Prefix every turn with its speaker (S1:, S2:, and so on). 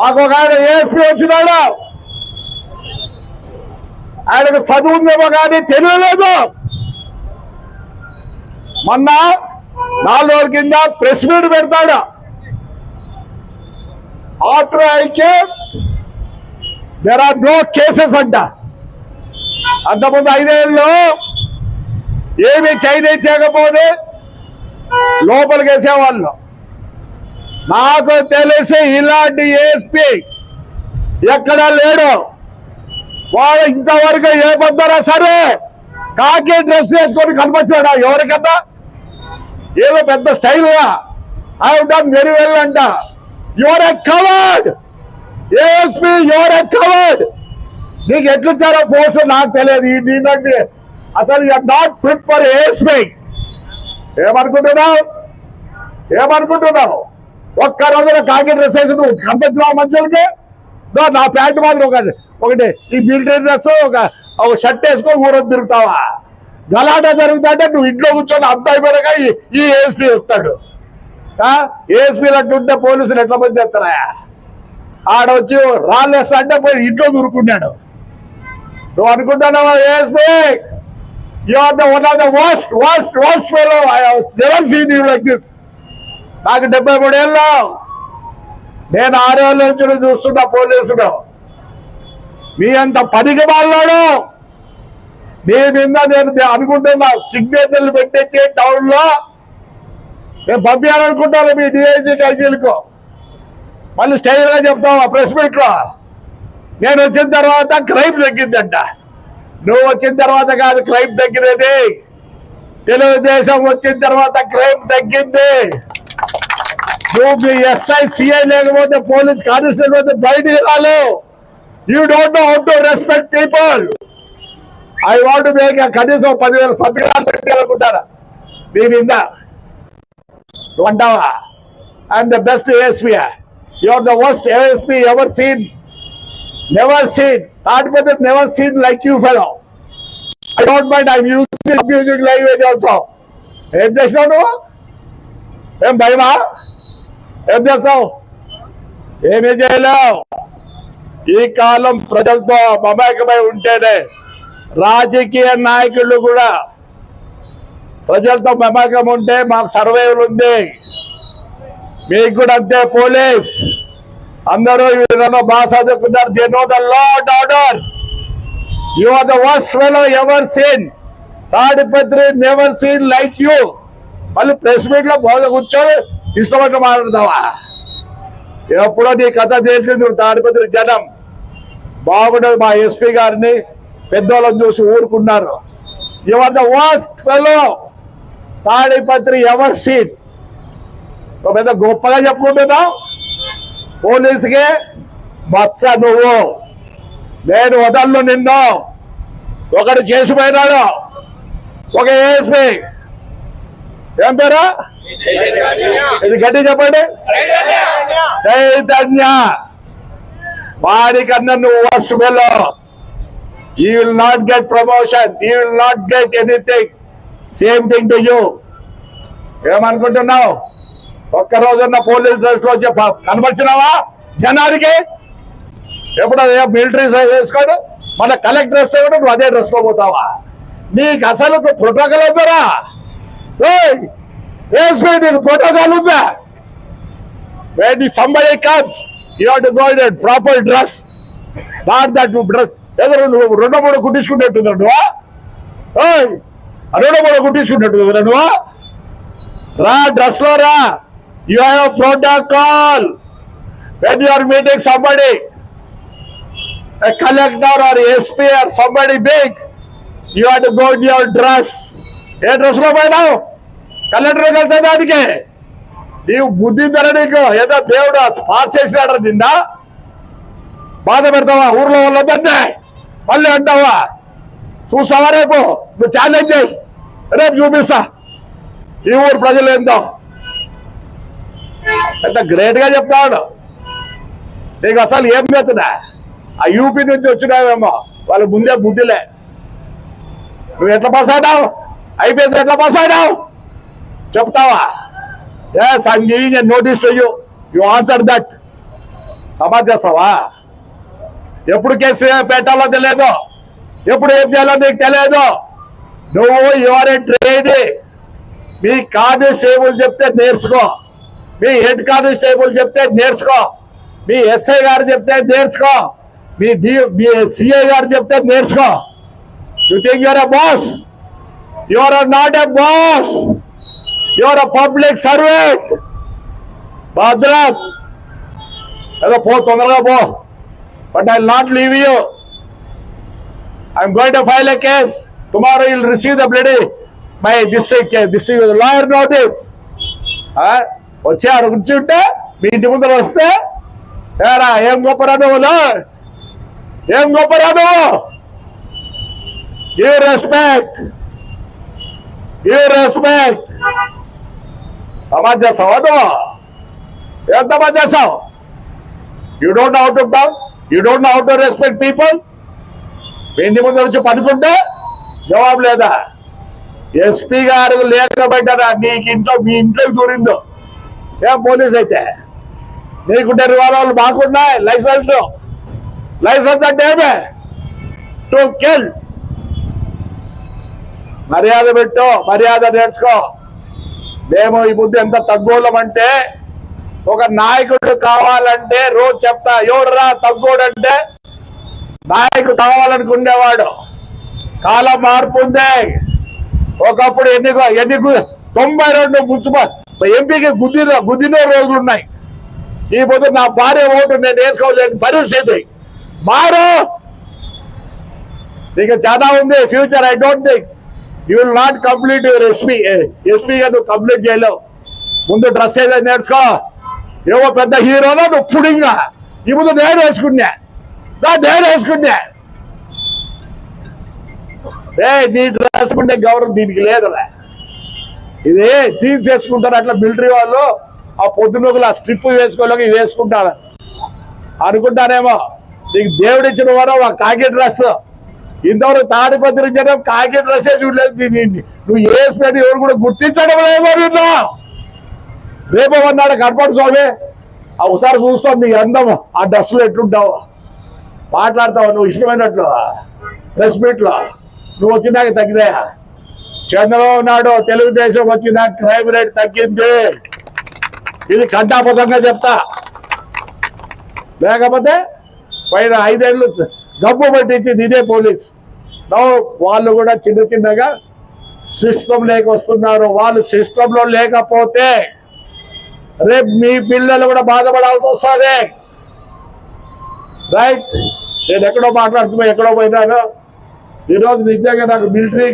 S1: మాకు ఒక ఆయన ఏఎస్పీ వచ్చినాడు? ఆయనకు చదువు ఉందేమో కానీ తెలియలేదు. మొన్న నాలుగు రోజుల కింద ప్రెస్ మీట్ పెడతాడు? ఆఫ్టర్ ఐకే దెర్ ఆర్ నో కేసెస్ అంట. అంతకుముందు ఐదేళ్ళు ఏమి చైనీస్ చేయకపోతే లోపలికి వేసేవాళ్ళు. నాకు తెలిసి ఇలాంటి ఏఎస్పీ ఎక్కడా లేడు. వాడు ఇంతవరకు ఏ పొద్దురా సరే కాకి డ్రెస్ వేసుకొని కనిపించాడా ఎవరికన్నా ఏదో పెద్ద స్టైల్గా ఐ డన్ వెరీ వెల్ అంట you're a coward ASP you're a coward నీకు ఎట్లుచ్చారో పోస్ట్ నాకు తెలియదు. ఈ నీకంటే అసలు you are not fit for ASP ఏమనుకుంటున్నావు? ఏమనుకుంటున్నావు? ఒక్క రోజున కాకి డ్రెస్ వేసి నువ్వు కనిపించినావు మంచులకి నా ప్యాంట్ మాత్రం ఒకటి ఒకటి ఈ మిలిటరీ డ్రెస్ ఒక ఒక షర్ట్ వేసుకొని ఊరొద్దు తిరుగుతావా? గలాటా జరుగుతుంటే నువ్వు ఇంట్లో కూర్చొని అంత అయిపోయాక ఈ- ఏఎస్పీ వస్తాడు. ఏఎస్పీలు అట్టుంటే పోలీసులు ఎట్లా మంది చేస్తారా? ఆడ వచ్చి రాళ్ళేస్తా అంటే పోయి ఇంట్లో దూరుకున్నాడు నువ్వు అనుకుంటున్నావా ASP you are the one of the worst worst worst fellow I never seen you like this నాకు డెబ్బై మూడేళ్ళు. నేను ఆరేళ్ళ నుంచి చూస్తున్నా పోలీసులు. మీ అంత పనికి వాళ్ళాడు మీ మీద నేను అనుకుంటున్నా సిగ్నేచర్లు పెట్టించి టౌన్లో నేను పంపించాలనుకుంటాను మీ డిఐజీ ఐజీలకు మళ్ళీ స్టైల్గా చెప్తావా ప్రెస్ మీట్లో నేను వచ్చిన తర్వాత క్రైమ్ తగ్గిందంట. నువ్వు వచ్చిన తర్వాత కాదు క్రైమ్ తగ్గినది. తెలుగుదేశం వచ్చిన తర్వాత క్రైమ్ తగ్గింది. నువ్వు ఎస్ఐ సిఐ లేకపోతే పోలీస్ కానిస్టేబుల్ అయితే బయటికి రాలేవు you don't know how to respect people I want make కనీసం పదివేల సభ్యులు పెట్టాలనుకుంటారా మీ మీద. నువ్వు అంటావా I'm the best ASP you are the worst ASP ever seen never seen కాకపోతే never seen like you fellow I don't mind I music music language also ఏం చేసినావు నువ్వు? ఏం భయమా? ఏం చేస్తావు? ఏమీ చేయలేవు. ఈ కాలం ప్రజలతో మమేకమై ఉంటేనే రాజకీయ నాయకులు కూడా ప్రజలతో మమేకం ఉంటే మాకు సర్వేలు ఉంది. మీకు కూడా అంతే పోలీస్. అందరూ వీళ్ళలో బాగా చదువుకున్నారు they know the law order. You are the worst fellow ever seen. Tadipatri never seen like you. మళ్ళీ ప్రెస్ మీట్లో బాగా కూర్చొని ఇష్టపడి మాట్లాడతావా? ఎప్పుడో నీ కథ తెలిసింది తాడిపత్రి జనం. బాగుండదు మా ఎస్పీ గారిని పెద్దోళ్ళని చూసి ఊరుకున్నారు. You're the worst fellow Tadipatri ever seen పెద్ద గొప్పగా చెప్పుకుంటున్నావు? పోలీసుకి మచ్చ నువ్వు. నేను వదలను నిన్ను. ఒకడు చేసిపోయినాడు. ఒక ఏఎస్పీ ఏం పేరు? ఇది గట్టి చెప్పండి. చైతన్య వాడికన్నా నువ్వు worst fellow. You will not get promotion you will not get anything same thing to you ఏమనుకుంటున్నావు? ఒక్క రోజున్న పోలీస్ డ్రెస్లో చెప్ప కనబడుతున్నావా జనానికి? ఎప్పుడు అదే మిలిటరీ వేసుకోడు? మన కలెక్టర్ డ్రెస్ కూడా నువ్వు అదే డ్రెస్లో పోతావా? నీకు అసలు ప్రోటోకాల్ ఉందరా ఏఎస్పీ నీకు ప్రోటోకాల్ ఉందా when somebody comes, you have to go in a proper dress. Not that you dress. ఏదో రెండు రెండో మూడు కుట్టించుకున్నట్టుందా నువ్వా? రెండో మూడు కుట్టించుకున్నట్టు నువ్వు? రా డ్రెస్లో రా. You have protocol when you are meeting somebody collector or SP or somebody big you have to go in your dress ఏ డ్రెస్లో పోయినావు? కలెక్టర్ కలిసేదానికి నీవు బుద్ధి ధర నీకు ఏదో దేవుడు పాస్ చేసినాడు నిన్న బాధ పెడతావా? ఊర్లో వాళ్ళందరినీ మళ్ళీ అంటావా? చూస్తావా రేపు? నువ్వు ఛాలెంజ్ చేయి. రేపు చూపిస్తా. ఈ ఊరు ప్రజలు ఏందో? ఎంత గ్రేట్గా చెప్తాడు. నీకు అసలు ఏం చేస్తున్నా? ఆ యూపీ నుంచి వచ్చినావేమో. వాళ్ళ ముందే బుద్ధిలే. నువ్వు ఎట్లా పాస్ అయినావు? ఐపీఎస్ ఎట్లా పాస్ అయినావు? చెప్తావా? Yes I'm giving a notice to you you answer that అమలు చేస్తావా? ఎప్పుడు కేసు పెట్టాలో తెలియదు? ఎప్పుడు ఏం చేయాలో నీకు తెలియదు. నువ్వు యువర్ ట్రైన్ మీ కానిస్టేబుల్ చెప్తే నేర్చుకో. మీ హెడ్ కానిస్టేబుల్ చెప్తే నేర్చుకో. మీ ఎస్ఐ గారు చెప్తే నేర్చుకో. మీ డి మీ సిఐ గారు చెప్తే నేర్చుకో. You think you're a boss you're not a boss you're a public servant భద్రత్ ఏదో పో తొందరగా పో. But I not leave you I'm going to file a case tomorrow you'll receive the bloody my district district lawyer notice వచ్చి ఆడ కూర్చుంటే మీ ఇంటి ముందర వస్తే ఏరా ఏం గొప్ప నువ్వులు ఏం గొప్ప నువ్వు గివ్ రెస్పెక్ట్ గివ్ రెస్పెక్ట్ సమాజ్ చేస్తావా నువ్వు ఏం సమాజ్? చేస్తావు you don't how to talk you don't how to respect people ఇంటి ముందు వచ్చి పడుకుంటే జవాబు లేదా? ఎస్పీ గారు లేకపోయినా నీకు ఇంట్లో మీ ఇంట్లోకి దూరిందో? ఏం పోలీస్ అయితే? నీకుంటే రివాల్వర్లు మాకున్నాయి లైసెన్స్. లైసెన్స్ అంటే ఏమే? To kill. మర్యాద పెట్టు మర్యాద నేర్చుకో. మేము ఈ బుద్ధి ఎంత తగ్గోళ్ళం అంటే ఒక నాయకుడు కావాలంటే రోజు చెప్తా ఎవడరా తగ్గోడు అంటే నాయకుడు కావాలనుకునేవాడు. కాలం మార్పు ఉంది. ఒకప్పుడు ఎన్ని ఎన్ని తొంభై రెండు మున్సిపల్ ఎంపీకి గుద్దిన గుద్దిన రోజులు ఉన్నాయి. ఈ పొద్దు నా భార్య ఓటు నేను వేసుకోలేని పరిస్థితి. మారు! నీకు చాలా ఉంది future I don't think. You will not complete your SP ఎస్పీగా నువ్వు కంప్లీట్ చేయలేవు. ముందు డ్రెస్ ఏదైనా నేర్చుకో. ఏవో పెద్ద హీరోనా నువ్వు పుడింగా. ఈ ముందు నేను వేసుకున్నా. నా నేను వేసుకున్నా. ఏ నీ డ్రెస్ ఉండే గౌరవం దీనికి లేదురా. ఇది జీన్స్ చేసుకుంటారు అట్లా మిలిటరీ వాళ్ళు. ఆ పొద్దునొకలు ఆ స్ట్రిప్ వేసుకోలేక ఇవి వేసుకుంటారు. అనుకుంటారేమో. నీకు దేవుడిచ్చిన వారు ఒక కాకి డ్రెస్. ఇంతవరకు తాడిపత్రి జనం కాకి డ్రెస్సే చూడలేదు దీన్ని. నువ్వు వేసుకొని ఎవరు కూడా గుర్తించడం లేదు నిన్ను రేపు అన్నాడు కనపడు స్వామి? ఆ ఒకసారి చూస్తాం నీ అందం. ఆ డ్రెస్సులు ఎట్లుంటావు. మాట్లాడతావు నువ్వు ఇష్టమైనట్లు. ప్రెస్ మీట్లో. నువ్వు వచ్చినాక తగ్గినాయా? చంద్రబాబు నాయుడు తెలుగుదేశం వచ్చిన క్రైమ్ రేట్ తగ్గింది. ఇది కంటాపతంగా చెప్తా. లేకపోతే పైన ఐదేళ్ళు గబ్బు పట్టించింది ఇదే పోలీస్. వాళ్ళు కూడా చిన్న చిన్నగా సిస్టమ్ లేక వస్తున్నారు. వాళ్ళు సిస్టంలో లేకపోతే రేపు మీ పిల్లలు కూడా బాధపడాల్సి వస్తుంది. రైట్? నేను ఎక్కడో మాట్లాడుతున్నా ఎక్కడో పోయినాను? ఈరోజు నిజంగా నాకు మిలిటరీ